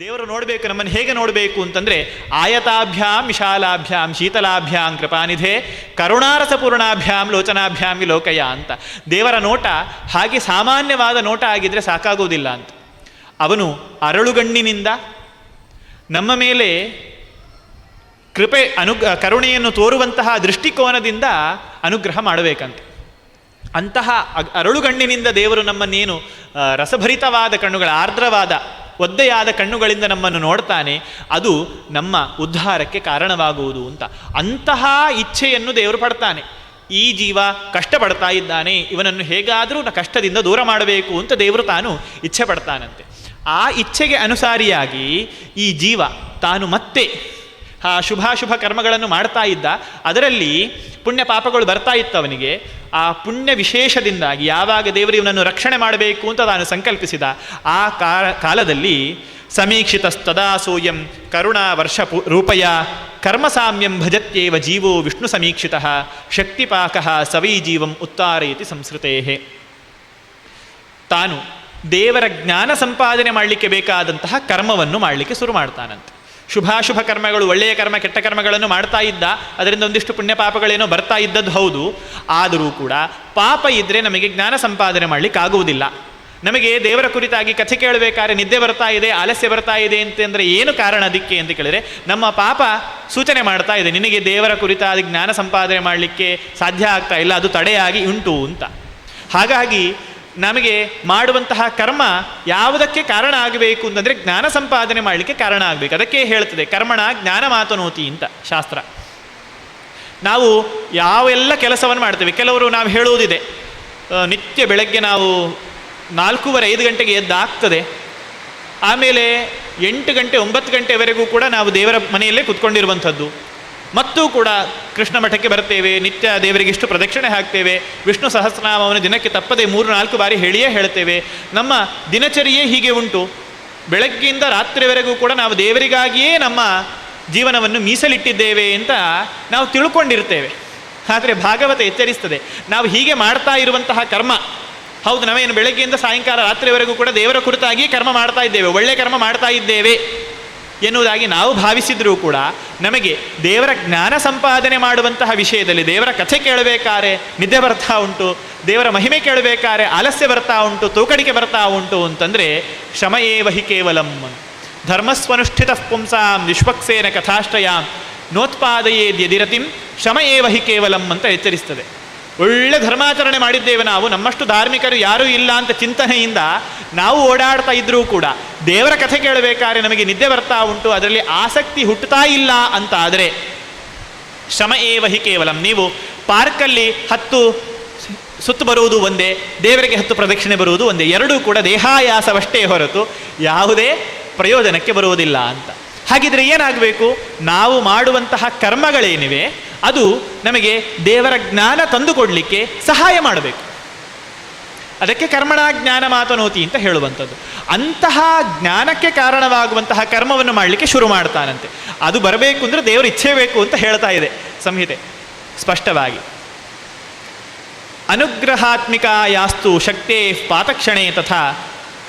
ದೇವರು ನೋಡಬೇಕು, ನಮ್ಮನ್ನು ಹೇಗೆ ನೋಡಬೇಕು ಅಂತಂದರೆ, ಆಯತಾಭ್ಯಾಂ, ವಿಶಾಲಾಭ್ಯಾಂ, ಶೀತಲಾಭ್ಯಾಂ, ಕೃಪಾನಿಧೆ, ಕರುಣಾರಸಪೂರ್ಣಾಭ್ಯಾಂ, ಲೋಚನಾಭ್ಯಾಂ, ವಿಲೋಕಯ ಅಂತ. ದೇವರ ನೋಟ ಹಾಗೆ ಸಾಮಾನ್ಯವಾದ ನೋಟ ಆಗಿದ್ರೆ ಸಾಕಾಗೋದಿಲ್ಲ ಅಂತ. ಅವನು ಅರಳುಗಣ್ಣಿನಿಂದ ನಮ್ಮ ಮೇಲೆ ಕೃಪೆ ಅನು, ಕರುಣೆಯನ್ನು ತೋರುವಂತಹ ದೃಷ್ಟಿಕೋನದಿಂದ ಅನುಗ್ರಹ ಮಾಡಬೇಕಂತೆ. ಅಂತಹ ಅರಳುಗಣ್ಣಿನಿಂದ ದೇವರು ನಮ್ಮನ್ನೇನು ರಸಭರಿತವಾದ ಕಣ್ಣುಗಳ, ಆರ್ದ್ರವಾದ ಒದ್ದೆಯಾದ ಕಣ್ಣುಗಳಿಂದ ನಮ್ಮನ್ನು ನೋಡ್ತಾನೆ, ಅದು ನಮ್ಮ ಉದ್ಧಾರಕ್ಕೆ ಕಾರಣವಾಗುವುದು ಅಂತ. ಅಂತಹ ಇಚ್ಛೆಯನ್ನು ದೇವರು ಪಡ್ತಾನೆ. ಈ ಜೀವ ಕಷ್ಟಪಡ್ತಾ ಇದ್ದಾನೆ, ಇವನನ್ನು ಹೇಗಾದರೂ ಕಷ್ಟದಿಂದ ದೂರ ಮಾಡಬೇಕು ಅಂತ ದೇವರು ತಾನು ಇಚ್ಛೆ ಪಡ್ತಾನಂತೆ ಆ ಇಚ್ಛೆಗೆ ಅನುಸಾರಿಯಾಗಿ ಈ ಜೀವ ತಾನು ಮತ್ತೆ ಆ ಶುಭಾಶುಭ ಕರ್ಮಗಳನ್ನು ಮಾಡ್ತಾ ಇದ್ದ. ಅದರಲ್ಲಿ ಪುಣ್ಯ ಪಾಪಗಳು ಬರ್ತಾ ಇತ್ತು ಅವನಿಗೆ ಆ ಪುಣ್ಯ ವಿಶೇಷದಿಂದಾಗಿ ಯಾವಾಗ ದೇವರು ಇವನನ್ನು ರಕ್ಷಣೆ ಮಾಡಬೇಕು ಅಂತ ತಾನು ಸಂಕಲ್ಪಿಸಿದ. ಆ ಕಾಲದಲ್ಲಿ ಸಮೀಕ್ಷಿತಸ್ತದಾ ಸೋಯಂ ಕರುಣಾ ವರ್ಷ ರೂಪಯ ಕರ್ಮಸಾಮ್ಯಂ ಭಜತ್ಯೇವ ಜೀವೋ ವಿಷ್ಣು ಸಮೀಕ್ಷಿತ ಶಕ್ತಿಪಾಕ ಸವೈ ಜೀವಂ ಉತ್ತಾರಯತಿ ಸಂಸ್ಕೃತೇ ತಾನು ದೇವರ ಜ್ಞಾನ ಸಂಪಾದನೆ ಮಾಡಲಿಕ್ಕೆ ಬೇಕಾದಂತಹ ಕರ್ಮವನ್ನು ಮಾಡಲಿಕ್ಕೆ ಶುರು ಮಾಡ್ತಾನಂತೆ. ಶುಭಾಶುಭ ಕರ್ಮಗಳು, ಒಳ್ಳೆಯ ಕರ್ಮ, ಕೆಟ್ಟ ಕರ್ಮಗಳನ್ನು ಮಾಡ್ತಾ ಇದ್ದ, ಅದರಿಂದ ಒಂದಿಷ್ಟು ಪುಣ್ಯ ಪಾಪಗಳೇನೋ ಬರ್ತಾ ಇದ್ದದ್ದು ಹೌದು. ಆದರೂ ಕೂಡ ಪಾಪ ಇದ್ದರೆ ನಮಗೆ ಜ್ಞಾನ ಸಂಪಾದನೆ ಮಾಡಲಿಕ್ಕಾಗುವುದಿಲ್ಲ ನಮಗೆ ದೇವರ ಕುರಿತಾಗಿ ಕಥೆ ಕೇಳಬೇಕಾದ್ರೆ ನಿದ್ದೆ ಬರ್ತಾ ಇದೆ, ಆಲಸ್ಯ ಬರ್ತಾ ಇದೆ ಅಂತಂದರೆ ಏನು ಕಾರಣ ಅದಕ್ಕೆ ಅಂತ ಕೇಳಿದರೆ, ನಮ್ಮ ಪಾಪ ಸೂಚನೆ ಮಾಡ್ತಾ ಇದೆ, ನಿನಗೆ ದೇವರ ಕುರಿತಾದ ಜ್ಞಾನ ಸಂಪಾದನೆ ಮಾಡಲಿಕ್ಕೆ ಸಾಧ್ಯ ಆಗ್ತಾ ಇಲ್ಲ, ಅದು ತಡೆಯಾಗಿ ಉಂಟು ಅಂತ. ಹಾಗಾಗಿ ನಮಗೆ ಮಾಡುವಂತಹ ಕರ್ಮ ಯಾವುದಕ್ಕೆ ಕಾರಣ ಆಗಬೇಕು ಅಂತಂದರೆ ಜ್ಞಾನ ಸಂಪಾದನೆ ಮಾಡಲಿಕ್ಕೆ ಕಾರಣ ಆಗಬೇಕು. ಅದಕ್ಕೆ ಹೇಳ್ತದೆ, ಕರ್ಮಣ ಜ್ಞಾನ ಮಾತನೋತಿ ಅಂತ ಶಾಸ್ತ್ರ. ನಾವು ಯಾವೆಲ್ಲ ಕೆಲಸವನ್ನು ಮಾಡ್ತೇವೆ, ಕೆಲವರು ನಾವು ಹೇಳುವುದಿದೆ ನಿತ್ಯ ಬೆಳಗ್ಗೆ ನಾವು ನಾಲ್ಕೂವರೆ, ಐದು ಗಂಟೆಗೆ ಎದ್ದಾಗ್ತದೆ ಆಮೇಲೆ ಎಂಟು ಗಂಟೆ, ಒಂಬತ್ತು ಗಂಟೆವರೆಗೂ ಕೂಡ ನಾವು ದೇವರ ಮನೆಯಲ್ಲೇ ಕುತ್ಕೊಂಡಿರುವಂಥದ್ದು. ಮತ್ತೂ ಕೂಡ ಕೃಷ್ಣ ಮಠಕ್ಕೆ ಬರ್ತೇವೆ ನಿತ್ಯ ದೇವರಿಗೆ ಇಷ್ಟು ಪ್ರದಕ್ಷಿಣೆ ಹಾಕ್ತೇವೆ, ವಿಷ್ಣು ಸಹಸ್ರನಾಮವನ್ನು ದಿನಕ್ಕೆ ತಪ್ಪದೆ ಮೂರು, ನಾಲ್ಕು ಬಾರಿ ಹೇಳಿಯೇ ಹೇಳ್ತೇವೆ. ನಮ್ಮ ದಿನಚರಿಯೇ ಹೀಗೆ ಉಂಟು. ಬೆಳಗ್ಗೆಯಿಂದ ರಾತ್ರಿವರೆಗೂ ಕೂಡ ನಾವು ದೇವರಿಗಾಗಿಯೇ ನಮ್ಮ ಜೀವನವನ್ನು ಮೀಸಲಿಟ್ಟಿದ್ದೇವೆ ಅಂತ ನಾವು ತಿಳ್ಕೊಂಡಿರ್ತೇವೆ. ಆದರೆ ಭಾಗವತ ಎಚ್ಚರಿಸ್ತದೆ. ನಾವು ಹೀಗೆ ಮಾಡ್ತಾ ಇರುವಂತಹ ಕರ್ಮ, ಹೌದು ನಾವೇನು ಬೆಳಗ್ಗೆಯಿಂದ ಸಾಯಂಕಾಲ ರಾತ್ರಿವರೆಗೂ ಕೂಡ ದೇವರ ಕುರಿತಾಗಿ ಕರ್ಮ ಮಾಡ್ತಾ ಇದ್ದೇವೆ ಒಳ್ಳೆಯ ಕರ್ಮ ಮಾಡ್ತಾ ಇದ್ದೇವೆ. ಎನ್ನುವುದಾಗಿ ನಾವು ಭಾವಿಸಿದರೂ ಕೂಡ ನಮಗೆ ದೇವರ ಜ್ಞಾನ ಸಂಪಾದನೆ ಮಾಡುವಂತಹ ವಿಷಯದಲ್ಲಿ ದೇವರ ಕಥೆ ಕೇಳಬೇಕಾರೆ, ನಿದ್ದೆ ಬರ್ತಾ ಉಂಟು, ದೇವರ ಮಹಿಮೆ ಕೇಳಬೇಕಾರೆ, ಆಲಸ್ಯ ಬರ್ತಾ ಉಂಟು, ತೂಕಡಿಕೆ ಬರ್ತಾ ಉಂಟು ಅಂತಂದರೆ ಶ್ರಮ ಏವ ಹಿ ಕೇವಲಂ ಧರ್ಮಸ್ವನುಷ್ಠಿತ ಪುಂಸಾಂ ವಿಶ್ವಕ್ಸೇನ ಕಥಾಶ್ರಯಾಂ ನೋತ್ಪಾದಯೇದ್ಯದಿರತಿಂ ಶ್ರಮ ಏವ ಹಿ ಕೇವಲಂ ಅಂತ ಎಚ್ಚರಿಸ್ತದೆ. ಒಳ್ಳೆ ಧರ್ಮಾಚರಣೆ ಮಾಡಿದ್ದೇವೆ ನಾವು, ನಮ್ಮಷ್ಟು ಧಾರ್ಮಿಕರು ಯಾರೂ ಇಲ್ಲ ಅಂತ ಚಿಂತನೆಯಿಂದ ನಾವು ಓಡಾಡ್ತಾ ಇದ್ರೂ ಕೂಡ ದೇವರ ಕಥೆ ಕೇಳಬೇಕಾದ್ರೆ ನಮಗೆ ನಿದ್ದೆ ಬರ್ತಾ ಉಂಟು, ಅದರಲ್ಲಿ ಆಸಕ್ತಿ ಹುಟ್ಟುತ್ತಾ ಇಲ್ಲ ಅಂತ ಆದರೆ ಶ್ರಮ ಏವ ಹಿ ಕೇವಲಂ. ನೀವು ಪಾರ್ಕಲ್ಲಿ ಹತ್ತು ಸುತ್ತು ಬರುವುದು ಒಂದೇ, ದೇವರಿಗೆ ಹತ್ತು ಪ್ರದಕ್ಷಿಣೆ ಬರುವುದು ಒಂದೇ, ಎರಡೂ ಕೂಡ ದೇಹಾಯಾಸವಷ್ಟೇ ಹೊರತು ಯಾವುದೇ ಪ್ರಯೋಜನಕ್ಕೆ ಬರುವುದಿಲ್ಲ ಅಂತ. ಹಾಗಿದ್ರೆ ಏನಾಗಬೇಕು? ನಾವು ಮಾಡುವಂತಹ ಕರ್ಮಗಳೇನಿವೆ, ಅದು ನಮಗೆ ದೇವರ ಜ್ಞಾನ ತಂದುಕೊಡಲಿಕ್ಕೆ ಸಹಾಯ ಮಾಡಬೇಕು. ಅದಕ್ಕೆ ಕರ್ಮಣ ಜ್ಞಾನ ಮಾತನೋತಿ ಅಂತ ಹೇಳುವಂಥದ್ದು. ಅಂತಹ ಜ್ಞಾನಕ್ಕೆ ಕಾರಣವಾಗುವಂತಹ ಕರ್ಮವನ್ನು ಮಾಡಲಿಕ್ಕೆ ಶುರು ಮಾಡ್ತಾನಂತೆ. ಅದು ಬರಬೇಕು ಅಂದರೆ ದೇವರು ಇಚ್ಛೆ ಬೇಕು ಅಂತ ಹೇಳ್ತಾ ಇದೆ ಸಂಹಿತೆ. ಸ್ಪಷ್ಟವಾಗಿ. ಅನುಗ್ರಹಾತ್ಮಿಕ ಯಾಸ್ತು ಶಕ್ತೇ ಪಾತಕ್ಷಣೆ ತಥಾ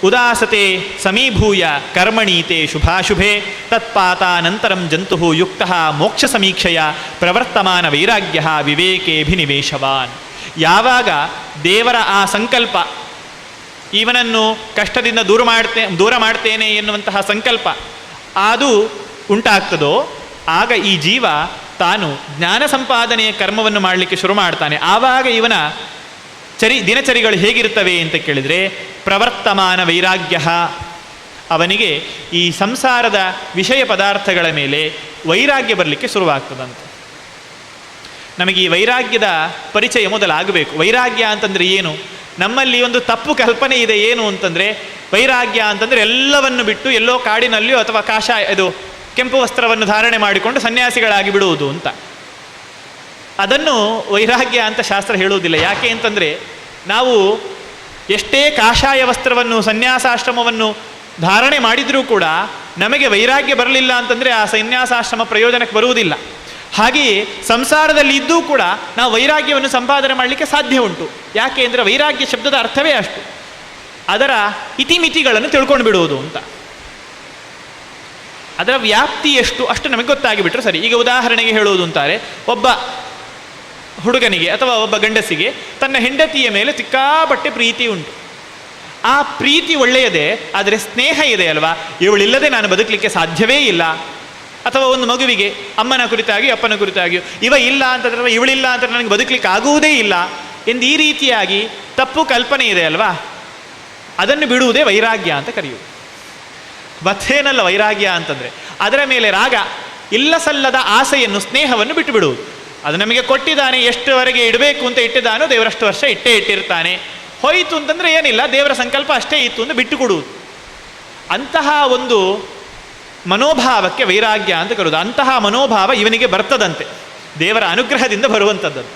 ಉದಾಸತೆ ಸಮೀಭೂಯ ಕರ್ಮಣೀತೆ ಶುಭಾಶುಭೆ ತತ್ಪಾತಾನಂತರಂ ಜಂತು ಯುಕ್ತ ಮೋಕ್ಷ ಸಮೀಕ್ಷೆಯ ಪ್ರವರ್ತಮಾನ ವೈರಾಗ್ಯ ವಿವೇಕೇಭಿನಿವೇಶವಾನ್ ಯಾವಾಗ ದೇವರ ಆ ಸಂಕಲ್ಪ ಇವನನ್ನು ಕಷ್ಟದಿಂದ ದೂರ ಮಾಡ್ತೇ, ದೂರ ಮಾಡ್ತೇನೆ ಎನ್ನುವಂತಹ ಸಂಕಲ್ಪ ಅದು ಉಂಟಾಗ್ತದೋ, ಆಗ ಈ ಜೀವ ತಾನು ಜ್ಞಾನ ಸಂಪಾದನೆಯ ಕರ್ಮವನ್ನು ಮಾಡಲಿಕ್ಕೆ ಶುರು ಮಾಡ್ತಾನೆ. ಆವಾಗ ಇವನ ಚರಿ, ದಿನಚರಿಗಳು ಹೇಗಿರುತ್ತವೆ ಅಂತ ಕೇಳಿದರೆ, ಪ್ರವರ್ತಮಾನ ವೈರಾಗ್ಯ ಅವನಿಗೆ ಈ ಸಂಸಾರದ ವಿಷಯ ಪದಾರ್ಥಗಳ ಮೇಲೆ ವೈರಾಗ್ಯ ಬರಲಿಕ್ಕೆ ಶುರುವಾಗ್ತದಂತೆ. ನಮಗೆ ಈ ವೈರಾಗ್ಯದ ಪರಿಚಯ ಮೊದಲಾಗಬೇಕು. ವೈರಾಗ್ಯ ಅಂತಂದರೆ ಏನು? ನಮ್ಮಲ್ಲಿ ಒಂದು ತಪ್ಪು ಕಲ್ಪನೆ ಇದೆ ಏನು ಅಂತಂದರೆ, ವೈರಾಗ್ಯ ಅಂತಂದರೆ ಎಲ್ಲವನ್ನು ಬಿಟ್ಟು ಎಲ್ಲೋ ಕಾಡಿನಲ್ಲಿಯೋ ಅಥವಾ ಕಾಷಾಯ, ಇದು ಕೆಂಪು ವಸ್ತ್ರವನ್ನು ಧಾರಣೆ ಮಾಡಿಕೊಂಡು ಸನ್ಯಾಸಿಗಳಾಗಿ ಬಿಡುವುದು ಅಂತ. ಅದನ್ನು ವೈರಾಗ್ಯ ಅಂತ ಶಾಸ್ತ್ರ ಹೇಳುವುದಿಲ್ಲ. ಯಾಕೆ ಅಂತಂದರೆ, ನಾವು ಎಷ್ಟೇ ಕಾಷಾಯ ವಸ್ತ್ರವನ್ನು, ಸನ್ಯಾಸಾಶ್ರಮವನ್ನು ಧಾರಣೆ ಮಾಡಿದರೂ ಕೂಡ ನಮಗೆ ವೈರಾಗ್ಯ ಬರಲಿಲ್ಲ ಅಂತಂದರೆ ಆ ಸನ್ಯಾಸಾಶ್ರಮ ಪ್ರಯೋಜನಕ್ಕೆ ಬರುವುದಿಲ್ಲ. ಹಾಗೆಯೇ ಸಂಸಾರದಲ್ಲಿ ಇದ್ದೂ ಕೂಡ ನಾವು ವೈರಾಗ್ಯವನ್ನು ಸಂಪಾದನೆ ಮಾಡಲಿಕ್ಕೆ ಸಾಧ್ಯ ಉಂಟು. ಯಾಕೆ ಅಂದರೆ ವೈರಾಗ್ಯ ಶಬ್ದದ ಅರ್ಥವೇ ಅಷ್ಟು. ಅದರ ಇತಿಮಿತಿಗಳನ್ನು ತಿಳ್ಕೊಂಡು ಬಿಡುವುದು ಅಂತ. ಅದರ ವ್ಯಾಪ್ತಿ ಎಷ್ಟು ಅಷ್ಟು ನಮಗೆ ಗೊತ್ತಾಗಿಬಿಟ್ರೆ ಸರಿ. ಈಗ ಉದಾಹರಣೆಗೆ ಹೇಳುವುದು ಅಂತಾರೆ, ಒಬ್ಬ ಹುಡುಗನಿಗೆ ಅಥವಾ ಒಬ್ಬ ಗಂಡಸಿಗೆ ತನ್ನ ಹೆಂಡತಿಯ ಮೇಲೆ ಸಿಕ್ಕಾಪಟ್ಟೆ ಪ್ರೀತಿ ಉಂಟು. ಆ ಪ್ರೀತಿ ಒಳ್ಳೆಯದೇ, ಆದರೆ ಸ್ನೇಹ ಇದೆ ಅಲ್ವಾ? ಇವಳಿಲ್ಲದೆ ನಾನು ಬದುಕಲಿಕ್ಕೆ ಸಾಧ್ಯವೇ ಇಲ್ಲ. ಅಥವಾ ಒಂದು ಮಗುವಿಗೆ ಅಮ್ಮನ ಕುರಿತಾಗಿ ಅಪ್ಪನ ಕುರಿತಾಗಿಯೋ, ಇವ ಇಲ್ಲ ಅಂತಂದ್ರೆ ಇವಳಿಲ್ಲ ಅಂತಂದ್ರೆ ನನಗೆ ಬದುಕಲಿಕ್ಕೆ ಆಗುವುದೇ ಇಲ್ಲ ಎಂದು ಈ ರೀತಿಯಾಗಿ ತಪ್ಪು ಕಲ್ಪನೆ ಇದೆ ಅಲ್ವಾ? ಅದನ್ನು ಬಿಡುವುದೇ ವೈರಾಗ್ಯ ಅಂತ ಕರೆಯುವುದು. ಮತ್ತೇನಲ್ಲ ವೈರಾಗ್ಯ ಅಂತಂದರೆ, ಅದರ ಮೇಲೆ ರಾಗ ಇಲ್ಲ ಸಲ್ಲದ ಆಸೆಯನ್ನು, ಸ್ನೇಹವನ್ನು ಬಿಟ್ಟು ಬಿಡುವುದು ಅದು ನಮಗೆ ಕೊಟ್ಟಿದ್ದಾನೆ, ಎಷ್ಟುವರೆಗೆ ಇಡಬೇಕು ಅಂತ ಇಟ್ಟಿದ್ದಾನೋ ದೇವರಷ್ಟು ವರ್ಷ ಇಟ್ಟೇ ಇಟ್ಟಿರ್ತಾನೆ. ಹೋಯಿತು ಅಂತಂದರೆ ಏನಿಲ್ಲ, ದೇವರ ಸಂಕಲ್ಪ ಅಷ್ಟೇ ಇತ್ತು ಅಂತ ಬಿಟ್ಟು ಅಂತಹ ಒಂದು ಮನೋಭಾವಕ್ಕೆ ವೈರಾಗ್ಯ ಅಂತ ಕರುದು, ಅಂತಹ ಮನೋಭಾವ ಇವನಿಗೆ ಬರ್ತದಂತೆ, ದೇವರ ಅನುಗ್ರಹದಿಂದ ಬರುವಂಥದ್ದು.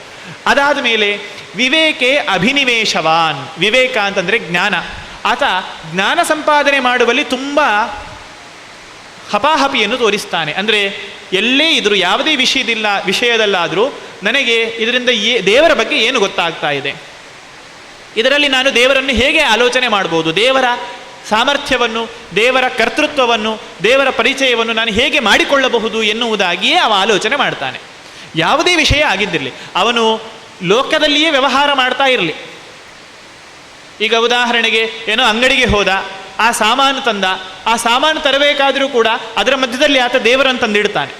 ಅದಾದ ಮೇಲೆ, ವಿವೇಕೆ ಅಭಿನಿವೇಶವಾನ್. ವಿವೇಕ ಅಂತಂದರೆ ಜ್ಞಾನ. ಆತ ಜ್ಞಾನ ಸಂಪಾದನೆ ಮಾಡುವಲ್ಲಿ ತುಂಬ ಹಪಾಹಪಿಯನ್ನು ತೋರಿಸ್ತಾನೆ. ಅಂದರೆ, ಎಲ್ಲೇ ಇದ್ರು, ಯಾವುದೇ ವಿಷಯದಿಲ್ಲ, ವಿಷಯದಲ್ಲಾದರೂ ನನಗೆ ಇದರಿಂದ ಏ, ದೇವರ ಬಗ್ಗೆ ಏನು ಗೊತ್ತಾಗ್ತಾ ಇದೆ? ಇದರಲ್ಲಿ ನಾನು ದೇವರನ್ನು ಹೇಗೆ ಆಲೋಚನೆ ಮಾಡ್ಬೋದು? ದೇವರ ಸಾಮರ್ಥ್ಯವನ್ನು, ದೇವರ ಕರ್ತೃತ್ವವನ್ನು, ದೇವರ ಪರಿಚಯವನ್ನು ನಾನು ಹೇಗೆ ಮಾಡಿಕೊಳ್ಳಬಹುದು ಎನ್ನುವುದಾಗಿಯೇ ಅವ ಆಲೋಚನೆ ಮಾಡ್ತಾನೆ. ಯಾವುದೇ ವಿಷಯ ಆಗಿದ್ದಿರಲಿ, ಅವನು ಲೋಕದಲ್ಲಿಯೇ ವ್ಯವಹಾರ ಮಾಡ್ತಾ ಇರಲಿ. ಈಗ ಉದಾಹರಣೆಗೆ, ಏನೋ ಅಂಗಡಿಗೆ ಹೋದ, ಆ ಸಾಮಾನು ತಂದ, ಆ ಸಾಮಾನು ತರಬೇಕಾದರೂ ಕೂಡ ಅದರ ಮಧ್ಯದಲ್ಲಿ ಆತ ದೇವರನ್ನು ತಂದಿಡ್ತಾನೆ.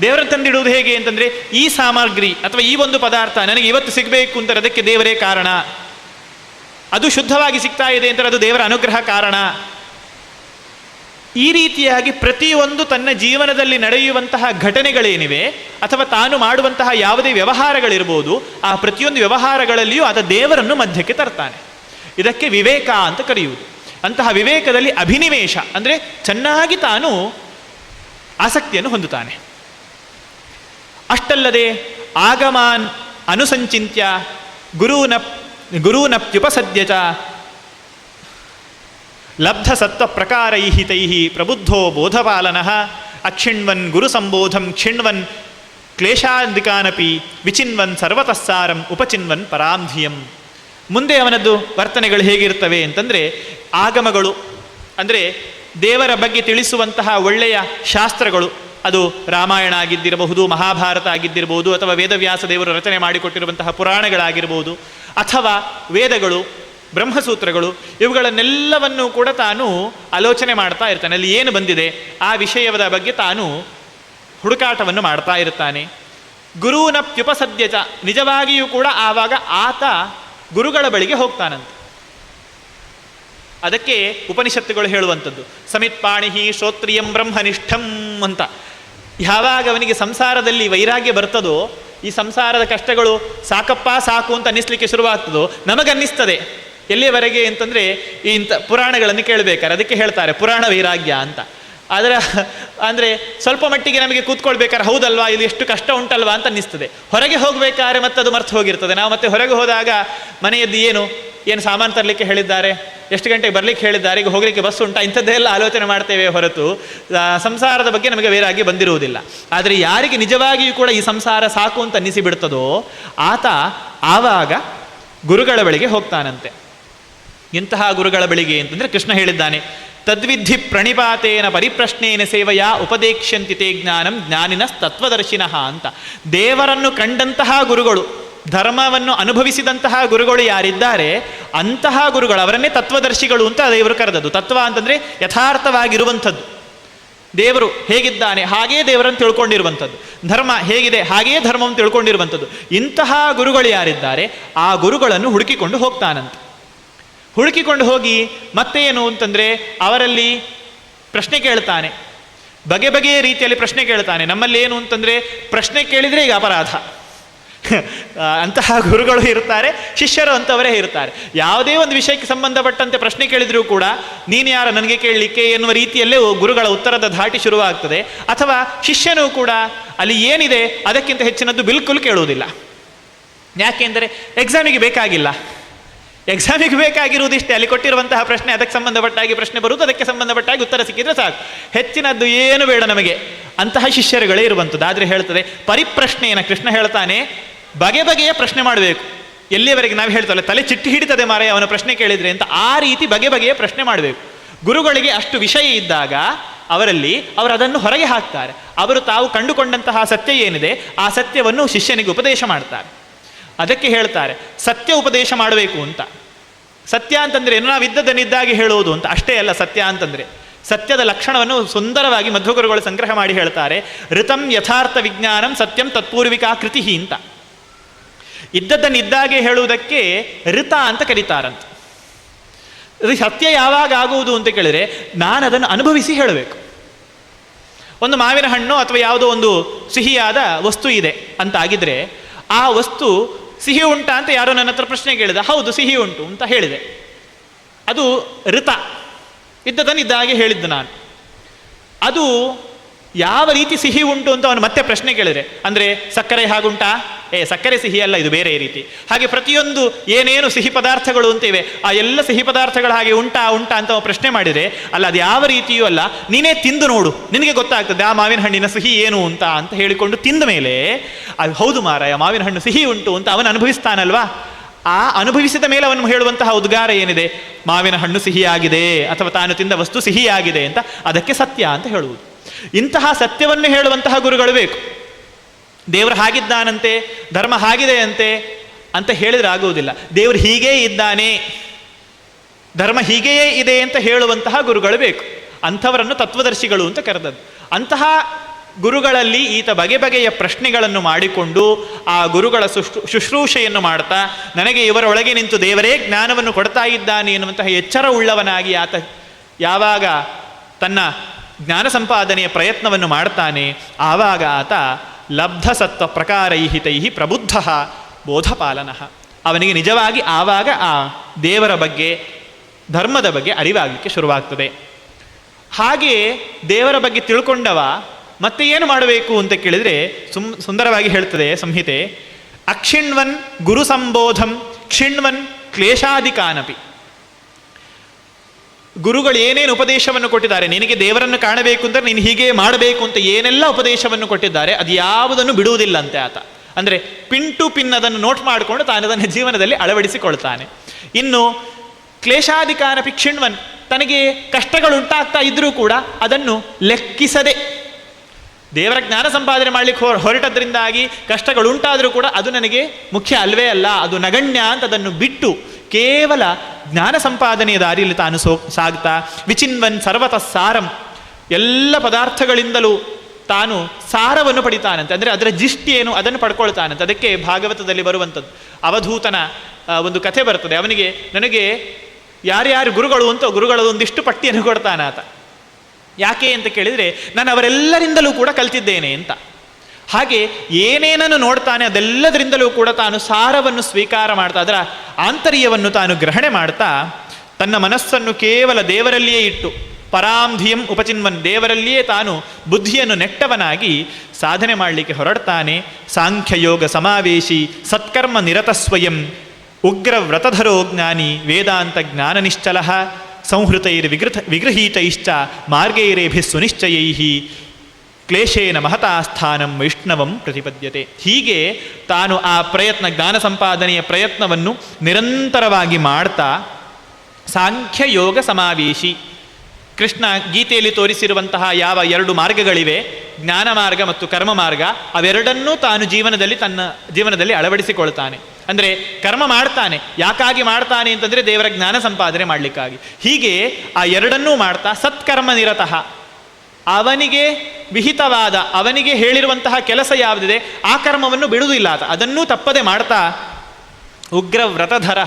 ದೇವರನ್ನು ತಂದಿಡುವುದು ಹೇಗೆ ಅಂತಂದರೆ, ಈ ಸಾಮಗ್ರಿ ಅಥವಾ ಈ ಒಂದು ಪದಾರ್ಥ ನನಗೆ ಇವತ್ತು ಸಿಗಬೇಕು ಅಂತಾರೆ ಅದಕ್ಕೆ ದೇವರೇ ಕಾರಣ. ಅದು ಶುದ್ಧವಾಗಿ ಸಿಗ್ತಾ ಇದೆ ಅಂತಾರೆ ಅದು ದೇವರ ಅನುಗ್ರಹ ಕಾರಣ. ಈ ರೀತಿಯಾಗಿ ಪ್ರತಿಯೊಂದು ತನ್ನ ಜೀವನದಲ್ಲಿ ನಡೆಯುವಂತಹ ಘಟನೆಗಳೇನಿವೆ ಅಥವಾ ತಾನು ಮಾಡುವಂತಹ ಯಾವುದೇ ವ್ಯವಹಾರಗಳಿರ್ಬೋದು, ಆ ಪ್ರತಿಯೊಂದು ವ್ಯವಹಾರಗಳಲ್ಲಿಯೂ ಆತ ದೇವರನ್ನು ಮಧ್ಯಕ್ಕೆ ತರ್ತಾನೆ. ಇದಕ್ಕೆ ವಿವೇಕ ಅಂತ ಕರೆಯುವುದು. ಅಂತಹ ವಿವೇಕದಲ್ಲಿ ಅಭಿನಿವೇಶ ಅಂದರೆ ಚೆನ್ನಾಗಿ ತಾನು ಆಸಕ್ತಿಯನ್ನು ಹೊಂದುತ್ತಾನೆ. ಅಷ್ಟಲ್ಲದೆ ಆಗಮಾನ್ ಅನುಸಂಚಿತ್ಯ, ಗುರುನ ಗುರುನಪ್ಯುಪಸದ್ಯ ಚ. ಲಬ್ಧ ಸತ್ವ ಪ್ರಕಾರೈ ತೈ ಪ್ರಬುದ್ಧೋ ಬೋಧಪಾಲನ. ಅಕ್ಷಿಣ್ವನ್ ಗುರು ಸಂಬೋಧಂ ಕ್ಷಿಣ್ವನ್ ಕ್ಲೇಶಾಂಧಿಕಾನಪಿ ವಿಚಿನ್ವನ್ ಸರ್ವತಸ್ಸಾರಂ ಉಪಚಿನ್ವನ್ ಪರಾಂಧಿಯಂ. ಮುಂದೆ ಅವನದ್ದು ವರ್ತನೆಗಳು ಹೇಗಿರ್ತವೆ ಅಂತಂದರೆ ಆಗಮಗಳು, ಅಂದರೆ ದೇವರ ಬಗ್ಗೆ ತಿಳಿಸುವಂತಹ ಒಳ್ಳೆಯ ಶಾಸ್ತ್ರಗಳು, ಅದು ರಾಮಾಯಣ ಆಗಿದ್ದಿರಬಹುದು, ಮಹಾಭಾರತ ಆಗಿದ್ದಿರಬಹುದು, ಅಥವಾ ವೇದವ್ಯಾಸ ದೇವರು ರಚನೆ ಮಾಡಿಕೊಟ್ಟಿರುವಂತಹ ಪುರಾಣಗಳಾಗಿರ್ಬೋದು ಅಥವಾ ವೇದಗಳು, ಬ್ರಹ್ಮಸೂತ್ರಗಳು, ಇವುಗಳನ್ನೆಲ್ಲವನ್ನೂ ಕೂಡ ತಾನು ಆಲೋಚನೆ ಮಾಡ್ತಾ ಇರ್ತಾನೆ. ಅಲ್ಲಿ ಏನು ಬಂದಿದೆ? ಆ ವಿಷಯದ ಬಗ್ಗೆ ತಾನು ಹುಡುಕಾಟವನ್ನು ಮಾಡ್ತಾ ಇರ್ತಾನೆ ಗುರುನಪ್ಯುಪಸದ್ಯಚ ನಿಜವಾಗಿಯೂ ಕೂಡ ಆವಾಗ ಆತ ಗುರುಗಳ ಬಳಿಗೆ ಹೋಗ್ತಾನಂತೆ. ಅದಕ್ಕೆ ಉಪನಿಷತ್ತುಗಳು ಹೇಳುವಂಥದ್ದು. ಸಮಿತ್ಪಾಣಿಹಿ ಶ್ರೋತ್ರಿಯಂ ಬ್ರಹ್ಮನಿಷ್ಠಂ ಅಂತ. ಯಾವಾಗ ಅವನಿಗೆ ಸಂಸಾರದಲ್ಲಿ ವೈರಾಗ್ಯ ಬರ್ತದೋ ಈ ಸಂಸಾರದ ಕಷ್ಟಗಳು ಸಾಕಪ್ಪ ಸಾಕು ಅಂತ ಅನ್ನಿಸ್ಲಿಕ್ಕೆ ಶುರುವಾಗ್ತದೋ? ನಮಗನ್ನಿಸ್ತದೆ. ಎಲ್ಲಿಯವರೆಗೆ ಅಂತಂದರೆ ಈ ಇಂಥ ಪುರಾಣಗಳನ್ನು ಕೇಳಬೇಕಾರೆ. ಅದಕ್ಕೆ ಹೇಳ್ತಾರೆ, ಪುರಾಣ ವೈರಾಗ್ಯ ಅಂತ. ಅದರ, ಅಂದರೆ ಸ್ವಲ್ಪ ಮಟ್ಟಿಗೆ ನಮಗೆ ಕೂತ್ಕೊಳ್ಬೇಕಾದ್ರೆ ಹೌದಲ್ವಾ, ಇದು ಎಷ್ಟು ಕಷ್ಟ ಉಂಟಲ್ವಾ ಅಂತ ಅನ್ನಿಸ್ತದೆ. ಹೊರಗೆ ಹೋಗಬೇಕಾದ್ರೆ ಮತ್ತೆ ಅದು ಮರ್ತು ಹೋಗಿರ್ತದೆ. ನಾವು ಮತ್ತೆ ಹೊರಗೆ ಹೋದಾಗ ಮನೆಯದ್ದು ಏನು? ಏನು ಸಾಮಾನು ತರಲಿಕ್ಕೆ ಹೇಳಿದ್ದಾರೆ? ಎಷ್ಟು ಗಂಟೆಗೆ ಬರಲಿಕ್ಕೆ ಹೇಳಿದ್ದಾರೆ? ಈಗ ಹೋಗಲಿಕ್ಕೆ ಬಸ್ ಉಂಟಾ? ಇಂಥದ್ದೆಲ್ಲ ಆಲೋಚನೆ ಮಾಡ್ತೇವೆ ಹೊರತು. ಸಂಸಾರದ ಬಗ್ಗೆ ನಮಗೆ ಬೇರಾಗಿ ಬಂದಿರುವುದಿಲ್ಲ. ಆದರೆ ಯಾರಿಗೆ ನಿಜವಾಗಿಯೂ ಕೂಡ ಈ ಸಂಸಾರ ಸಾಕು ಅಂತ ಅನ್ನಿಸಿಬಿಡ್ತದೋ, ಆತ ಆವಾಗ ಗುರುಗಳ ಬಳಿಗೆ ಹೋಗ್ತಾನಂತೆ. ಇಂತಹ ಗುರುಗಳ ಬಳಿಗೆ ಅಂತಂದರೆ ಕೃಷ್ಣ ಹೇಳಿದ್ದಾನೆ, ತದ್ವಿಧಿ ಪ್ರಣಿಪಾತೇನ ಪರಿಪ್ರಶ್ನೇನ ಸೇವೆಯ ಉಪದೇಕ್ಷ್ಯಂತಿತೆ ಜ್ಞಾನಂ ಜ್ಞಾನಿನ ತತ್ವದರ್ಶಿನಃ ಅಂತ. ದೇವರನ್ನು ಕಂಡಂತಹ ಗುರುಗಳು ಧರ್ಮವನ್ನು ಅನುಭವಿಸಿದಂತಹ ಗುರುಗಳು ಯಾರಿದ್ದಾರೆ, ಅಂತಹ ಗುರುಗಳು, ಅವರನ್ನೇ ತತ್ವದರ್ಶಿಗಳು ಅಂತ ದೇವರು ಕರೆದದ್ದು. ತತ್ವ ಅಂತಂದರೆ ಯಥಾರ್ಥವಾಗಿರುವಂಥದ್ದು. ದೇವರು ಹೇಗಿದ್ದಾನೆ, ಹಾಗೇ ದೇವರನ್ನು ತಿಳ್ಕೊಂಡಿರುವಂಥದ್ದು. ಧರ್ಮ ಹೇಗಿದೆ ಹಾಗೆಯೇ ಧರ್ಮವನ್ನು ತಿಳ್ಕೊಂಡಿರುವಂಥದ್ದು. ಇಂತಹ ಗುರುಗಳು ಯಾರಿದ್ದಾರೆ, ಆ ಗುರುಗಳನ್ನು ಹುಡುಕಿಕೊಂಡು ಹೋಗ್ತಾನಂತೆ. ಹುಡುಕಿಕೊಂಡು ಹೋಗಿ ಮತ್ತೆ ಏನು ಅಂತಂದರೆ ಅವರಲ್ಲಿ ಪ್ರಶ್ನೆ ಕೇಳ್ತಾನೆ. ಬಗೆ ಬಗೆಯ ರೀತಿಯಲ್ಲಿ ಪ್ರಶ್ನೆ ಕೇಳ್ತಾನೆ. ನಮ್ಮಲ್ಲಿ ಏನು ಅಂತಂದರೆ ಪ್ರಶ್ನೆ ಕೇಳಿದರೆ ಈಗ ಅಪರಾಧ. ಅಂತಹ ಗುರುಗಳು ಇರ್ತಾರೆ ಶಿಷ್ಯರು ಅಂತವರೇ ಇರ್ತಾರೆ ಯಾವುದೇ ಒಂದು ವಿಷಯಕ್ಕೆ ಸಂಬಂಧಪಟ್ಟಂತೆ ಪ್ರಶ್ನೆ ಕೇಳಿದರೂ ಕೂಡ, ನೀನು ಯಾರು ನನಗೆ ಕೇಳಲಿಕ್ಕೆ ಎನ್ನುವ ರೀತಿಯಲ್ಲೇ ಗುರುಗಳ ಉತ್ತರದ ಧಾಟಿ ಶುರುವಾಗ್ತದೆ. ಅಥವಾ ಶಿಷ್ಯನೂ ಕೂಡ ಅಲ್ಲಿ ಏನಿದೆ ಅದಕ್ಕಿಂತ ಹೆಚ್ಚಿನದ್ದು ಬಿಲ್ಕುಲ್ ಕೇಳುವುದಿಲ್ಲ. ಯಾಕೆಂದರೆ ಎಕ್ಸಾಮಿಗೆ ಬೇಕಾಗಿಲ್ಲ. ಎಕ್ಸಾಮಿಗೆ ಬೇಕಾಗಿರುವುದಿಷ್ಟೇ. ಅಲ್ಲಿ ಕೊಟ್ಟಿರುವಂತಹ ಪ್ರಶ್ನೆ, ಅದಕ್ಕೆ ಸಂಬಂಧಪಟ್ಟಾಗಿ ಪ್ರಶ್ನೆ ಬರುವುದು, ಅದಕ್ಕೆ ಸಂಬಂಧಪಟ್ಟಾಗಿ ಉತ್ತರ ಸಿಕ್ಕಿದ್ರೆ ಸಾಕು. ಹೆಚ್ಚಿನದ್ದು ಏನು ಬೇಡ ನಮಗೆ. ಅಂತಹ ಶಿಷ್ಯರುಗಳೇ ಇರುವಂಥದ್ದು. ಆದರೆ ಹೇಳ್ತದೆ ಪರಿಪ್ರಶ್ನೆಯನ್ನು ಕೃಷ್ಣ ಹೇಳ್ತಾನೆ, ಬಗೆ ಬಗೆಯ ಪ್ರಶ್ನೆ ಮಾಡಬೇಕು. ಎಲ್ಲಿಯವರೆಗೆ ನಾವು ಹೇಳ್ತಲ್ಲ ತಲೆ ಚಿಟ್ಟಿ ಹಿಡಿತದೆ ಮಾರೆ ಅವನ ಪ್ರಶ್ನೆ ಕೇಳಿದ್ರೆ ಅಂತ ಆ ರೀತಿ ಬಗೆ ಬಗೆಯ ಪ್ರಶ್ನೆ ಮಾಡಬೇಕು. ಗುರುಗಳಿಗೆ ಅಷ್ಟು ವಿಷಯ ಇದ್ದಾಗ ಅವರಲ್ಲಿ ಅವರು ಅದನ್ನು ಹೊರಗೆ ಹಾಕ್ತಾರೆ. ಅವರು ತಾವು ಕಂಡುಕೊಂಡಂತಹ ಸತ್ಯ ಏನಿದೆ, ಆ ಸತ್ಯವನ್ನು ಶಿಷ್ಯನಿಗೆ ಉಪದೇಶ ಮಾಡ್ತಾರೆ. ಅದಕ್ಕೆ ಹೇಳ್ತಾರೆ, ಸತ್ಯ ಉಪದೇಶ ಮಾಡಬೇಕು ಅಂತ. ಸತ್ಯ ಅಂತಂದ್ರೆ ಏನು ನಾವು ಇದ್ದದನ್ನಿದ್ದಾಗಿ ಹೇಳುವುದು ಅಂತ. ಅಷ್ಟೇ ಅಲ್ಲ ಸತ್ಯ ಅಂತಂದ್ರೆ. ಸತ್ಯದ ಲಕ್ಷಣವನ್ನು ಸುಂದರವಾಗಿ ಮಧ್ವಗುರುಗಳು ಸಂಗ್ರಹ ಮಾಡಿ ಹೇಳ್ತಾರೆ, ಋತಂ ಯಥಾರ್ಥ ವಿಜ್ಞಾನಂ ಸತ್ಯಂ ತತ್ಪೂರ್ವಿಕಾ ಕೃತಿ ಅಂತ. ಇದ್ದದ್ದನ್ನಿದ್ದಾಗೆ ಹೇಳುವುದಕ್ಕೆ ಋತ ಅಂತ ಕರೀತಾರಂತ. ಸತ್ಯ ಯಾವಾಗ ಆಗುವುದು ಅಂತ ಕೇಳಿದರೆ ನಾನು ಅದನ್ನು ಅನುಭವಿಸಿ ಹೇಳಬೇಕು. ಒಂದು ಮಾವಿನ ಹಣ್ಣು ಅಥವಾ ಯಾವುದೋ ಒಂದು ಸಿಹಿಯಾದ ವಸ್ತು ಇದೆ ಅಂತ ಆಗಿದ್ರೆ, ಆ ವಸ್ತು ಸಿಹಿ ಉಂಟಾ ಅಂತ ಯಾರೋ ನನ್ನ ಹತ್ರ ಪ್ರಶ್ನೆ ಕೇಳಿದ. ಹೌದು, ಸಿಹಿ ಉಂಟು ಅಂತ ಹೇಳಿದೆ. ಅದು ಋತ. ಇದ್ದದನ್ನು ಇದ್ದಾಗೆ ಹೇಳಿದ್ದು ನಾನು. ಅದು ಯಾವ ರೀತಿ ಸಿಹಿ ಉಂಟು ಅಂತ ಅವನು ಮತ್ತೆ ಪ್ರಶ್ನೆ ಕೇಳಿದ್ರೆ. ಅಂದರೆ ಸಕ್ಕರೆ ಹಾಗುಂಟಾ? ಏ, ಸಕ್ಕರೆ ಸಿಹಿ ಅಲ್ಲ, ಇದು ಬೇರೆ ರೀತಿ. ಹಾಗೆ ಪ್ರತಿಯೊಂದು ಏನೇನು ಸಿಹಿ ಪದಾರ್ಥಗಳು ಅಂತಿವೆ ಆ ಎಲ್ಲ ಸಿಹಿ ಪದಾರ್ಥಗಳ ಹಾಗೆ ಉಂಟಾ ಉಂಟಾ ಅಂತ ಪ್ರಶ್ನೆ ಮಾಡಿದರೆ, ಅಲ್ಲ, ಅದು ಯಾವ ರೀತಿಯೂ ಅಲ್ಲ, ನೀನೇ ತಿಂದು ನೋಡು, ನಿನಗೆ ಗೊತ್ತಾಗ್ತದೆ, ಆ ಮಾವಿನ ಹಣ್ಣಿನ ಸಿಹಿ ಏನು ಅಂತ ಅಂತ ಹೇಳಿಕೊಂಡು ತಿಂದ ಮೇಲೆ ಅದು ಹೌದು ಮಾರಾಯ, ಮಾವಿನ ಹಣ್ಣು ಸಿಹಿ ಉಂಟು ಅಂತ ಅವನು ಅನುಭವಿಸ್ತಾನಲ್ವಾ? ಆ ಅನುಭವಿಸಿದ ಮೇಲೆ ಅವನು ಹೇಳುವಂತಹ ಉದ್ಗಾರ ಏನಿದೆ? ಮಾವಿನ ಹಣ್ಣು ಸಿಹಿಯಾಗಿದೆ, ಅಥವಾ ತಾನು ತಿಂದ ವಸ್ತು ಸಿಹಿಯಾಗಿದೆ ಅಂತ, ಅದಕ್ಕೆ ಸತ್ಯ ಅಂತ ಹೇಳುವುದು. ಇಂತಹ ಸತ್ಯವನ್ನು ಹೇಳುವಂತಹ ಗುರುಗಳು ಬೇಕು. ದೇವರು ಹಾಗಿದ್ದಾನಂತೆ, ಧರ್ಮ ಹಾಗಿದೆಯಂತೆ ಅಂತ ಹೇಳಿದ್ರೆ ಆಗುವುದಿಲ್ಲ. ದೇವರು ಹೀಗೇ ಇದ್ದಾನೆ, ಧರ್ಮ ಹೀಗೆಯೇ ಇದೆ ಅಂತ ಹೇಳುವಂತಹ ಗುರುಗಳು ಬೇಕು. ಅಂಥವರನ್ನು ತತ್ವದರ್ಶಿಗಳು ಅಂತ ಕರೆದದ್ದು. ಅಂತಹ ಗುರುಗಳಲ್ಲಿ ಈತ ಬಗೆ ಬಗೆಯ ಪ್ರಶ್ನೆಗಳನ್ನು ಮಾಡಿಕೊಂಡು ಆ ಗುರುಗಳ ಸುಶ್ರು, ಶುಶ್ರೂಷೆಯನ್ನು ಮಾಡ್ತಾ, ನನಗೆ ಇವರೊಳಗೆ ನಿಂತು ದೇವರೇ ಜ್ಞಾನವನ್ನು ಕೊಡ್ತಾ ಇದ್ದಾನೆ ಎನ್ನುವಂತಹ ಎಚ್ಚರ ಉಳ್ಳವನಾಗಿ ಆತ ಯಾವಾಗ ತನ್ನ ಜ್ಞಾನ ಸಂಪಾದನೆಯ ಪ್ರಯತ್ನವನ್ನು ಮಾಡ್ತಾನೆ, ಆವಾಗ ಆತ ಲಬ್ಧ ಸತ್ವ ಪ್ರಕಾರೈಹಿತೈ ಪ್ರಬುದ್ಧ ಬೋಧಪಾಲನ. ಅವನಿಗೆ ನಿಜವಾಗಿ ಆವಾಗ ಆ ದೇವರ ಬಗ್ಗೆ, ಧರ್ಮದ ಬಗ್ಗೆ ಅರಿವಾಗಲಿಕ್ಕೆ ಶುರುವಾಗ್ತದೆ. ಹಾಗೆಯೇ ದೇವರ ಬಗ್ಗೆ ತಿಳ್ಕೊಂಡವ ಮತ್ತೆ ಏನು ಮಾಡಬೇಕು ಅಂತ ಕೇಳಿದರೆ ಸುಮ್, ಸುಂದರವಾಗಿ ಹೇಳ್ತದೆ ಸಂಹಿತೆ. ಅಕ್ಷಿಣ್ವನ್ ಗುರು ಸಂಬೋಧಂ ಕ್ಷಿಣ್ವನ್ ಕ್ಲೇಶಾದಿಕಾನಪಿ ಗುರುಗಳು ಏನೇನು ಉಪದೇಶವನ್ನು ಕೊಟ್ಟಿದ್ದಾರೆ? ನಿನಗೆ ದೇವರನ್ನು ಕಾಣಬೇಕು ಅಂದರೆ ನೀನು ಹೀಗೆ ಮಾಡಬೇಕು ಅಂತ ಏನೆಲ್ಲ ಉಪದೇಶವನ್ನು ಕೊಟ್ಟಿದ್ದಾರೆ? ಅದು ಯಾವುದನ್ನು ಬಿಡುವುದಿಲ್ಲಂತೆ ಆತ. ಅಂದರೆ ಪಿನ್ ಟು ಪಿನ್ ಅದನ್ನು ನೋಟ್ ಮಾಡಿಕೊಂಡು ತಾನು ಅದನ್ನು ಜೀವನದಲ್ಲಿ ಅಳವಡಿಸಿಕೊಳ್ತಾನೆ. ಇನ್ನು ಕ್ಲೇಶಾಧಿಕಾರ ಪಿಕ್ಷಿಣ್ವನ್ ತನಗೆ ಕಷ್ಟಗಳು ಉಂಟಾಗ್ತಾ ಇದ್ರೂ ಕೂಡ ಅದನ್ನು ಲೆಕ್ಕಿಸದೆ ದೇವರ ಜ್ಞಾನ ಸಂಪಾದನೆ ಮಾಡಲಿಕ್ಕೆ ಹೊರ, ಹೊರಟದ್ರಿಂದಾಗಿ ಕಷ್ಟಗಳು ಉಂಟಾದರೂ ಕೂಡ ಅದು ನನಗೆ ಮುಖ್ಯ ಅಲ್ವೇ ಅಲ್ಲ, ಅದು ನಗಣ್ಯ ಅಂತ ಅದನ್ನು ಬಿಟ್ಟು ಕೇವಲ ಜ್ಞಾನ ಸಂಪಾದನೆಯ ದಾರಿಯಲ್ಲಿ ತಾನು ಸೋ ಸಾಗ್ತಾ, ವಿಚಿನ್ವನ್ ಸರ್ವತಃ ಸಾರಂ. ಎಲ್ಲ ಪದಾರ್ಥಗಳಿಂದಲೂ ತಾನು ಸಾರವನ್ನು ಪಡಿತಾನಂತೆ. ಅಂದರೆ ಅದರ ಜಿಷ್ಟಿ ಏನು ಅದನ್ನು ಪಡ್ಕೊಳ್ತಾನಂತೆ. ಅದಕ್ಕೆ ಭಾಗವತದಲ್ಲಿ ಬರುವಂಥದ್ದು. ಅವಧೂತನ ಒಂದು ಕಥೆ ಬರ್ತದೆ. ಅವನಿಗೆ, ನನಗೆ ಯಾರ್ಯಾರು ಗುರುಗಳು ಅಂತ ಗುರುಗಳ ಒಂದಿಷ್ಟು ಪಟ್ಟಿಯನ್ನು ಕೊಡ್ತಾನ ಆತ ಯಾಕೆ ಅಂತ ಕೇಳಿದರೆ, ನಾನು ಅವರೆಲ್ಲರಿಂದಲೂ ಕೂಡ ಕಲ್ತಿದ್ದೇನೆ ಅಂತ. ಹಾಗೆ ಏನೇನನ್ನು ನೋಡ್ತಾನೆ ಅದೆಲ್ಲದರಿಂದಲೂ ಕೂಡ ತಾನು ಸಾರವನ್ನು ಸ್ವೀಕಾರ ಮಾಡ್ತಾ ಅದರ ಆಂತರ್ಯವನ್ನು ತಾನು ಗ್ರಹಣೆ ಮಾಡ್ತಾ ತನ್ನ ಮನಸ್ಸನ್ನು ಕೇವಲ ದೇವರಲ್ಲಿಯೇ ಇಟ್ಟು ಪರಾಂಧಿಯಂ ಉಪಚಿನ್ವನ್ ದೇವರಲ್ಲಿಯೇ ತಾನು ಬುದ್ಧಿಯನ್ನು ನೆಟ್ಟವನಾಗಿ ಸಾಧನೆ ಮಾಡಲಿಕ್ಕೆ ಹೊರಡ್ತಾನೆ. ಸಾಂಖ್ಯಯೋಗ ಸಮಾವೇಶಿ ಸತ್ಕರ್ಮ ನಿರತ ಸ್ವಯಂ ಉಗ್ರ ವ್ರತಧರೋ ಜ್ಞಾನಿ ವೇದಾಂತ ಜ್ಞಾನ ನಿಶ್ಚಲ ಸಂಹೃತೈರ್ ವಿಗೃತ ವಿಗೃಹೀತೈಶ್ಚ ಮಾರ್ಗೈರೇಭಿ ಸುನಿಶ್ಚಯೈ ಕ್ಲೇಶೇನ ಮಹತಾ ಸ್ಥಾನಂ ವೈಷ್ಣವಂ ಪ್ರತಿಪದ್ಯತೆ. ಹೀಗೆ ತಾನು ಆ ಪ್ರಯತ್ನ, ಜ್ಞಾನ ಸಂಪಾದನೆಯ ಪ್ರಯತ್ನವನ್ನು ನಿರಂತರವಾಗಿ ಮಾಡ್ತಾ ಸಾಂಖ್ಯ ಯೋಗ ಸಮಾವೇಶಿ. ಕೃಷ್ಣ ಗೀತೆಯಲ್ಲಿ ತೋರಿಸಿರುವಂತಹ ಯಾವ ಎರಡು ಮಾರ್ಗಗಳಿವೆ, ಜ್ಞಾನ ಮಾರ್ಗ ಮತ್ತು ಕರ್ಮ ಮಾರ್ಗ, ಅವೆರಡನ್ನೂ ತಾನು ಜೀವನದಲ್ಲಿ ತನ್ನ ಜೀವನದಲ್ಲಿ ಅಳವಡಿಸಿಕೊಳ್ತಾನೆ. ಅಂದರೆ ಕರ್ಮ ಮಾಡ್ತಾನೆ, ಯಾಕಾಗಿ ಮಾಡ್ತಾನೆ ಅಂತಂದರೆ ದೇವರ ಜ್ಞಾನ ಸಂಪಾದನೆ ಮಾಡಲಿಕ್ಕಾಗಿ. ಹೀಗೆ ಆ ಎರಡನ್ನೂ ಮಾಡ್ತಾ ಸತ್ಕರ್ಮ ನಿರತಃ. ಅವನಿಗೆ ವಿಹಿತವಾದ, ಅವನಿಗೆ ಹೇಳಿರುವಂತಹ ಕೆಲಸ ಯಾವುದಿದೆ, ಆ ಕರ್ಮವನ್ನು ಬಿಡುವುದಿಲ್ಲ ಆತ. ಅದನ್ನೂ ತಪ್ಪದೆ ಮಾಡ್ತಾ ಉಗ್ರ ವ್ರತಧರ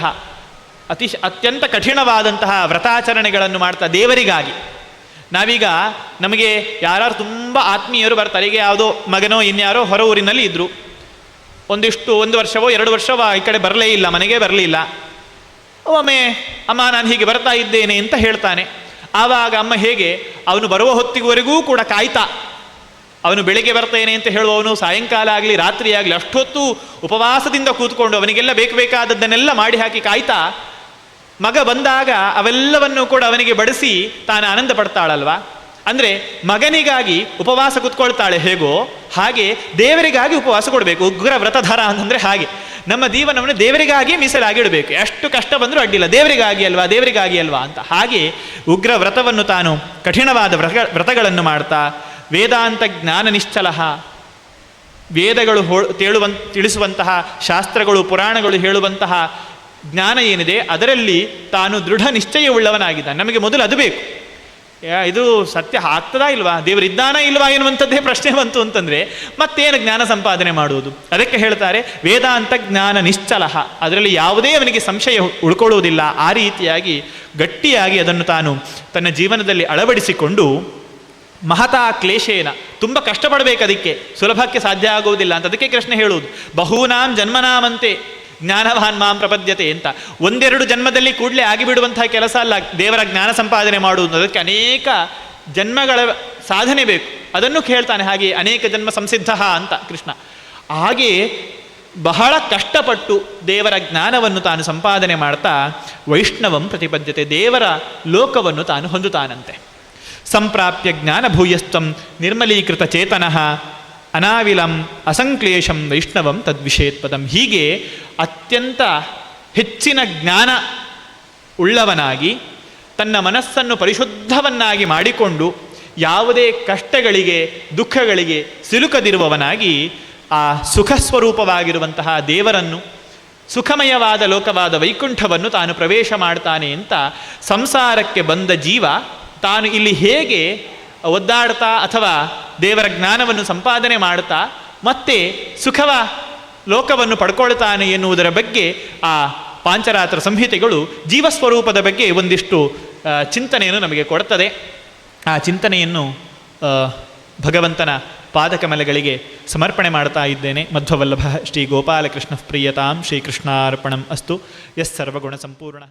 ಅತಿ ಅತ್ಯಂತ ಕಠಿಣವಾದಂತಹ ವ್ರತಾಚರಣೆಗಳನ್ನು ಮಾಡ್ತಾ ದೇವರಿಗಾಗಿ. ನಾವೀಗ ನಮಗೆ ಯಾರು ತುಂಬ ಆತ್ಮೀಯರು ಬರ್ತಾರೆ, ಈಗ ಯಾವುದೋ ಮಗನೋ ಇನ್ಯಾರೋ ಹೊರ ಊರಿನಲ್ಲಿ ಇದ್ದರು ಒಂದಿಷ್ಟು, ಒಂದು ವರ್ಷವೋ, ಎರಡು ವರ್ಷವೋ ಈ ಕಡೆ ಬರಲೇ ಇಲ್ಲ, ಮನೆಗೆ ಬರಲಿಲ್ಲ. ಒಮ್ಮೆ, ಅಮ್ಮ, ನಾನು ಹೀಗೆ ಬರ್ತಾ ಇದ್ದೇನೆ ಅಂತ ಹೇಳ್ತಾನೆ. ಆವಾಗ ಅಮ್ಮ ಹೇಗೆ, ಅವನು ಬರುವ ಹೊತ್ತಿವರೆಗೂ ಕೂಡ ಕಾಯ್ತಾ, ಅವನು ಬೆಳಿಗ್ಗೆ ಬರ್ತೇನೆ ಅಂತ ಹೇಳುವವನು, ಸಾಯಂಕಾಲ ಆಗಲಿ, ರಾತ್ರಿ ಆಗಲಿ, ಅಷ್ಟೊತ್ತು ಉಪವಾಸದಿಂದ ಕೂತ್ಕೊಂಡು ಅವನಿಗೆಲ್ಲ ಬೇಕು ಬೇಕಾದದ್ದನ್ನೆಲ್ಲ ಮಾಡಿ ಹಾಕಿ ಕಾಯ್ತಾ, ಮಗ ಬಂದಾಗ ಅವೆಲ್ಲವನ್ನು ಕೂಡ ಅವನಿಗೆ ಬಡಿಸಿ ತಾನು ಆನಂದ ಪಡ್ತಾಳಲ್ವಾ? ಅಂದರೆ ಮಗನಿಗಾಗಿ ಉಪವಾಸ ಕೂತ್ಕೊಳ್ತಾಳೆ ಹೇಗೋ ಹಾಗೆ ದೇವರಿಗಾಗಿ ಉಪವಾಸ ಕೊಡಬೇಕು, ಉಗ್ರ ವ್ರತಧರ ಅಂತಂದರೆ ಹಾಗೆ. ನಮ್ಮ ಜೀವನವನ್ನು ದೇವರಿಗಾಗಿ ಮೀಸಲಾಗಿಡಬೇಕು ಎಷ್ಟು ಕಷ್ಟ ಬಂದರೂ ಅಡ್ಡಿಲ್ಲ. ದೇವರಿಗಾಗಿ ಅಲ್ವಾ? ದೇವರಿಗಾಗಿ ಅಲ್ವಾ ಅಂತ. ಹಾಗೆ ಉಗ್ರ ವ್ರತವನ್ನು ತಾನು ಕಠಿಣವಾದ ವ್ರತ, ವ್ರತಗಳನ್ನು ಮಾಡ್ತಾ, ವೇದಾಂತ ಜ್ಞಾನ ನಿಶ್ಚಲ ವೇದಗಳು ಹೋ, ತೇಳುವಂತ, ತಿಳಿಸುವಂತಹ ಶಾಸ್ತ್ರಗಳು, ಪುರಾಣಗಳು ಹೇಳುವಂತಹ ಜ್ಞಾನ ಏನಿದೆ, ಅದರಲ್ಲಿ ತಾನು ದೃಢ ನಿಶ್ಚಯವುಳ್ಳವನಾಗಿದ್ದ ನಮಗೆ ಮೊದಲು ಅದು ಬೇಕು. ಇದು ಸತ್ಯ ಆಗ್ತದಾ ಇಲ್ವಾ? ದೇವರಿದ್ದಾನ ಇಲ್ವಾ ಎನ್ನುವಂಥದ್ದೇ ಪ್ರಶ್ನೆ ಬಂತು ಅಂತಂದರೆ ಮತ್ತೇನು ಜ್ಞಾನ ಸಂಪಾದನೆ ಮಾಡುವುದು? ಅದಕ್ಕೆ ಹೇಳ್ತಾರೆ, ವೇದಾಂತ ಜ್ಞಾನ ನಿಶ್ಚಲ. ಅದರಲ್ಲಿ ಯಾವುದೇ ಅವನಿಗೆ ಸಂಶಯ ಉಳ್ಕೊಳ್ಳುವುದಿಲ್ಲ. ಆ ರೀತಿಯಾಗಿ, ಗಟ್ಟಿಯಾಗಿ ಅದನ್ನು ತಾನು ತನ್ನ ಜೀವನದಲ್ಲಿ ಅಳವಡಿಸಿಕೊಂಡು ಮಹತಾ ಕ್ಲೇಶೇನ, ತುಂಬ ಕಷ್ಟಪಡಬೇಕು ಅದಕ್ಕೆ. ಸುಲಭಕ್ಕೆ ಸಾಧ್ಯ ಆಗುವುದಿಲ್ಲ ಅಂತ ಅದಕ್ಕೆ ಕೃಷ್ಣ ಹೇಳುವುದು. ಬಹೂನಾಂ ಜನ್ಮನಾಮಂತೆ. ಜ್ಞಾನವಾನ್ ಮಾಂ ಪ್ರಪದ್ಯತೆ ಅಂತ. ಒಂದೆರಡು ಜನ್ಮದಲ್ಲಿ ಕೂಡಲೇ ಆಗಿಬಿಡುವಂತಹ ಕೆಲಸ ಅಲ್ಲ, ದೇವರ ಜ್ಞಾನ ಸಂಪಾದನೆ ಮಾಡುವುದು. ಅದಕ್ಕೆ ಅನೇಕ ಜನ್ಮಗಳ ಸಾಧನೆ ಬೇಕು. ಅದನ್ನು ಕೇಳ್ತಾನೆ, ಹಾಗೆ ಅನೇಕ ಜನ್ಮ ಸಂಸಿದ್ಧ ಅಂತ ಕೃಷ್ಣ. ಹಾಗೆ ಬಹಳ ಕಷ್ಟಪಟ್ಟು ದೇವರ ಜ್ಞಾನವನ್ನು ತಾನು ಸಂಪಾದನೆ ಮಾಡ್ತಾ ವೈಷ್ಣವಂ ಪ್ರತಿಪದ್ಯತೆ, ದೇವರ ಲೋಕವನ್ನು ತಾನು ಹೊಂದುತ್ತಾನಂತೆ. ಸಂಪ್ರಾಪ್ಯ ಜ್ಞಾನಭೂಯಸ್ತ್ವಂ ನಿರ್ಮಲೀಕೃತ ಚೇತನಃ ಅನಾವಿಲಂ ಅಸಂಕ್ಲೇಶಂ ವೈಷ್ಣವಂ ತದ್ವಿಷೇತ್ಪದಂ. ಹೀಗೆ ಅತ್ಯಂತ ಹೆಚ್ಚಿನ ಜ್ಞಾನ ಉಳ್ಳವನಾಗಿ ತನ್ನ ಮನಸ್ಸನ್ನು ಪರಿಶುದ್ಧವನ್ನಾಗಿ ಮಾಡಿಕೊಂಡು ಯಾವುದೇ ಕಷ್ಟಗಳಿಗೆ, ದುಃಖಗಳಿಗೆ ಸಿಲುಕದಿರುವವನಾಗಿ ಆ ಸುಖ ಸ್ವರೂಪವಾಗಿರುವಂತಹ ದೇವರನ್ನು, ಸುಖಮಯವಾದ ಲೋಕವಾದ ವೈಕುಂಠವನ್ನು ತಾನು ಪ್ರವೇಶ ಮಾಡ್ತಾನೆ ಅಂತ ಸಂಸಾರಕ್ಕೆ ಬಂದ ಜೀವ ತಾನು ಇಲ್ಲಿ ಹೇಗೆ ಒದ್ದಾಡ್ತಾ ಅಥವಾ ದೇವರ ಜ್ಞಾನವನ್ನು ಸಂಪಾದನೆ ಮಾಡ್ತಾ ಮತ್ತೆ ಸುಖವ ಲೋಕವನ್ನು ಪಡ್ಕೊಳ್ತಾನೆ ಎನ್ನುವುದರ ಬಗ್ಗೆ ಆ ಪಾಂಚರಾತ್ರ ಸಂಹಿತೆಗಳು ಜೀವಸ್ವರೂಪದ ಬಗ್ಗೆ ಒಂದಿಷ್ಟು ಚಿಂತನೆಯನ್ನು ನಮಗೆ ಕೊಡ್ತದೆ. ಆ ಚಿಂತನೆಯನ್ನು ಭಗವಂತನ ಪಾದಕಮಲಗಳಿಗೆ ಸಮರ್ಪಣೆ ಮಾಡ್ತಾ ಇದ್ದೇನೆ. ಮಧ್ವವಲ್ಲಭ ಶ್ರೀ ಗೋಪಾಲಕೃಷ್ಣ ಪ್ರಿಯತಾಂ ಶ್ರೀಕೃಷ್ಣಾರ್ಪಣಂ ಅಸ್ತು. ಎಸ್ ಸರ್ವಗುಣ ಸಂಪೂರ್ಣ.